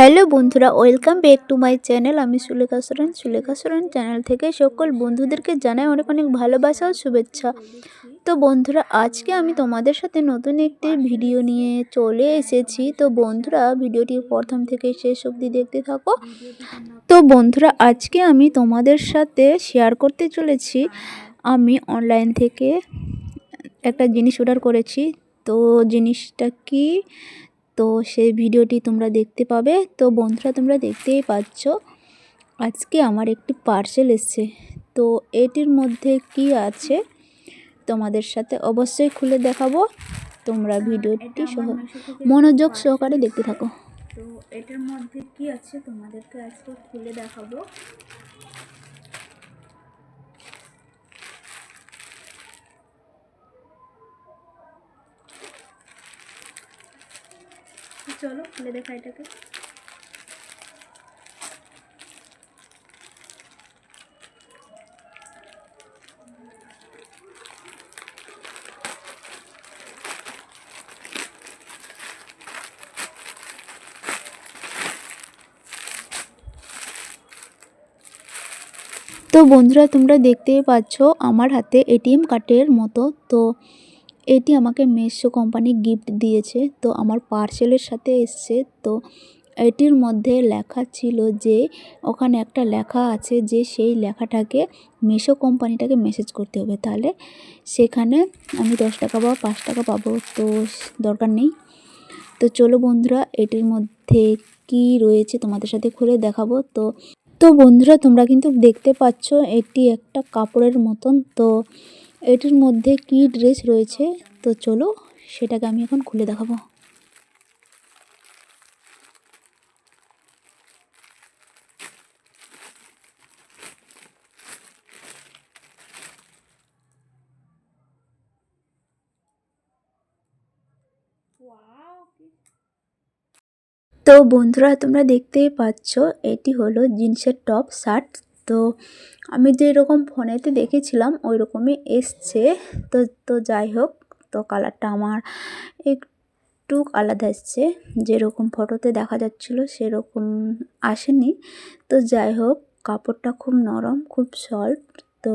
Hello বন্ধুরা, welcome back to my channel. আমি Sulekha Soren. Sulekha Soren channel থেকে সকল বন্ধুদেরকে জানাই অনেক অনেক ভালোবাসা ও শুভেচ্ছা। তো বন্ধুরা, আজকে আমি তোমাদের সাথে নতুন একটি ভিডিও নিয়ে চলে এসেছি। তো বন্ধুরা, ভিডিওটি প্রথম থেকে শেষ অবধি দেখতে থাকো। তো বন্ধুরা, আজকে আমি তোমাদের সাথে শেয়ার করতে চলেছি। আমি অনলাইন থেকে একটা জিনিস অর্ডার করেছি। তো জিনিসটা কি? তো সেই ভিডিওটি তোমরা দেখতে পাবে। তো বন্ধুরা, তোমরা দেখতেই পাচ্ছ, আজকে আমার একটি পার্সেল এসছে। তো এটির মধ্যে কি আছে, তোমাদের সাথে অবশ্যই খুলে দেখাবো। তোমরা ভিডিওটি সহ মনোযোগ সহকারে দেখতে থাকো। তো এটার মধ্যে কি আছে, তোমাদেরকে আজকে খুলে দেখাবো। চলো, খুলে দেখা এটাকে। তো বন্ধুরা, তোমরা দেখতেই পাচ্ছ, আমার হাতে এটিএম কার্ডের মতো। তো এটি আমাকে মেসো কোম্পানি গিফট দিয়েছে। তো আমার পার্সেলের সাথে এসছে। তো এটির মধ্যে লেখা ছিল যে, ওখানে একটা লেখা আছে যে, সেই লেখাটাকে মেসো কোম্পানিটাকে মেসেজ করতে হবে। তাহলে সেখানে আমি দশ টাকা বা পাঁচ টাকা পাবো, তো দরকার নেই। তো চলো বন্ধুরা, এটির মধ্যে কি রয়েছে তোমাদের সাথে খুলে দেখাবো। তো তো বন্ধুরা, তোমরা কিন্তু দেখতে পাচ্ছ, এটি একটা কাপড়ের মতন। তো এটির মধ্যে কি ড্রেস রয়েছে? তো চলো, সেটাকে আমি এখন খুলে দেখাবো। তো বন্ধুরা, তোমরা দেখতেই পাচ্ছ, এটি হলো জিন্সের টপ, শার্ট তো আমি যে যেরকম ফোনেতে দেখেছিলাম ওই রকমই এসছে। তো তো যাই হোক, তো কালারটা আমার একটু আলাদা এসছে। যেরকম ফটোতে দেখা যাচ্ছিল, সেরকম আসেনি। তো যাই হোক, কাপড়টা খুব নরম, খুব সফট তো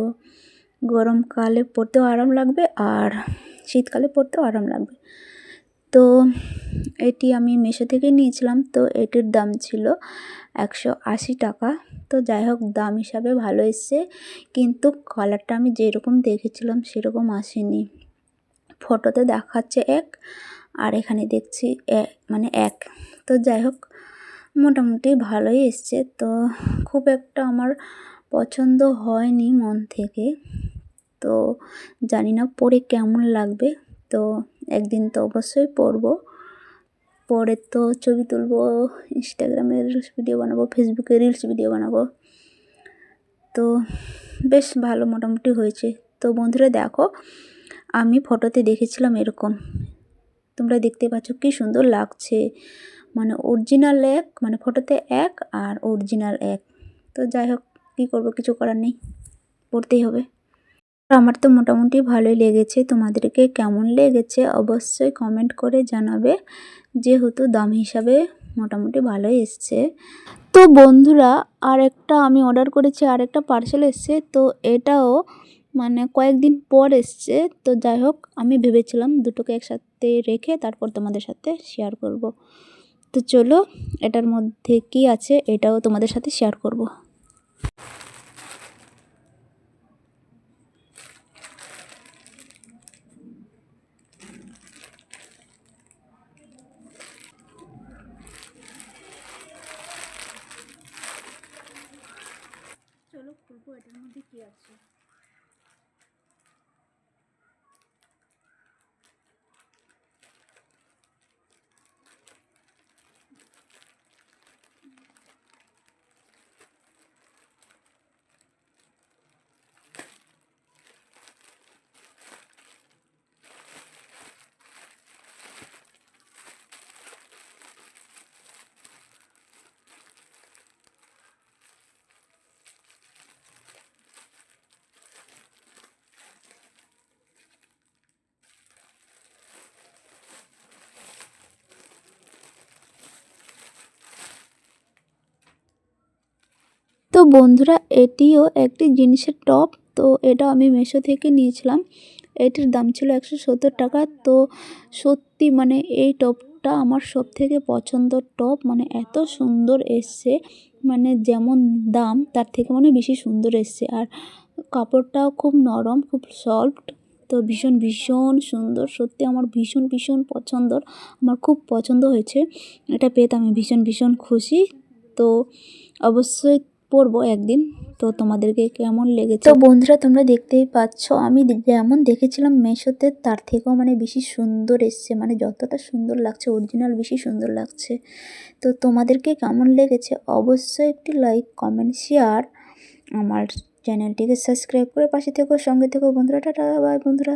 গরমকালে পরতেও আরাম লাগবে আর শীতকালে পরতেও আরাম লাগবে। তো এটি আমি মেশো থেকে নিয়েছিলাম, তো এটির দাম ছিল একশো আশি টাকা। তো যাই হোক, দাম হিসাবে ভালো এসছে। কিন্তু কালারটা আমি যেরকম দেখেছিলাম সেরকম আসেনি। ফটোতে দেখাচ্ছে এক, আর এখানে দেখছি মানে এক। তো যাই হোক, মোটামুটি ভালোই এসছে। তো খুব একটা আমার পছন্দ হয়নি মন থেকে। তো জানি না পরে কেমন লাগবে। তো একদিন তো অবশ্যই পরবো। পরে তো ছবি তুলবো ইনস্টাগ্রামে রিলস ভিডিও বানাবো ফেসবুকে রিলস ভিডিও বানাবো। তো বেশ ভালো মোটামুটি হয়েছে। তো বন্ধুরা দেখো, আমি ফটোতে দেখেছিলাম এরকম। তোমরা দেখতে পাচ্ছ কি সুন্দর লাগছে। মানে অরিজিনাল এক মানে ফটোতে এক আর অরিজিনাল এক। তো যাই হোক, কী করব, কিছু করার নেই। পড়তেই হবে। আমার তো মোটামুটি ভালোই লেগেছে। তোমাদেরকে কেমন লেগেছে অবশ্যই কমেন্ট করে জানাবে। যেহেতু দাম হিসাবে মোটামুটি ভালোই এসছে। তো বন্ধুরা, আরেকটা আমি অর্ডার করেছি আর একটা পার্সেল এসছে। তো এটাও মানে কয়েকদিন পর এসছে। তো যাই হোক, আমি ভেবেছিলাম দুটোকে একসাথে রেখে তারপর তোমাদের সাথে শেয়ার করব। তো চলো, এটার মধ্যে কি আছে এটাও তোমাদের সাথে শেয়ার করব। খুলবো এটার মধ্যে কি আছে? বন্ধুরা, এটিও একটি জিন্সের টপ। তো এটা আমি মেশো থেকে নিয়েছিলাম। এটির দাম ছিল একশো সত্তর টাকা। তো সত্যি মানে এই টপটা আমার সব থেকে পছন্দর টপ। মানে এত সুন্দর এসছে। মানে যেমন দাম, তার থেকে মানে বেশি সুন্দর এসছে। আর কাপড়টাও খুব নরম, খুব সফট। তো ভীষণ ভীষণ সুন্দর। সত্যি আমার ভীষণ ভীষণ পছন্দর। আমার খুব পছন্দ হয়েছে। এটা পেয়ে আমি ভীষণ ভীষণ খুশি। তো অবশ্যই পরবো একদিন। তো তোমাদেরকে কেমন লেগেছে? তো বন্ধুরা, তোমরা দেখতেই পাচ্ছ, আমি যেমন দেখেছিলাম মেশোতে, তার থেকেও মানে বেশি সুন্দর এসছে। মানে যতটা সুন্দর লাগছে অরিজিনাল বেশি সুন্দর লাগছে। তো তোমাদেরকে কেমন লেগেছে, অবশ্যই একটি লাইক কমেন্ট শেয়ার আমার চ্যানেলটিকে সাবস্ক্রাইব করে পাশে থেকো, সঙ্গে থেকো বন্ধুরা। টাটা বাই বন্ধুরা।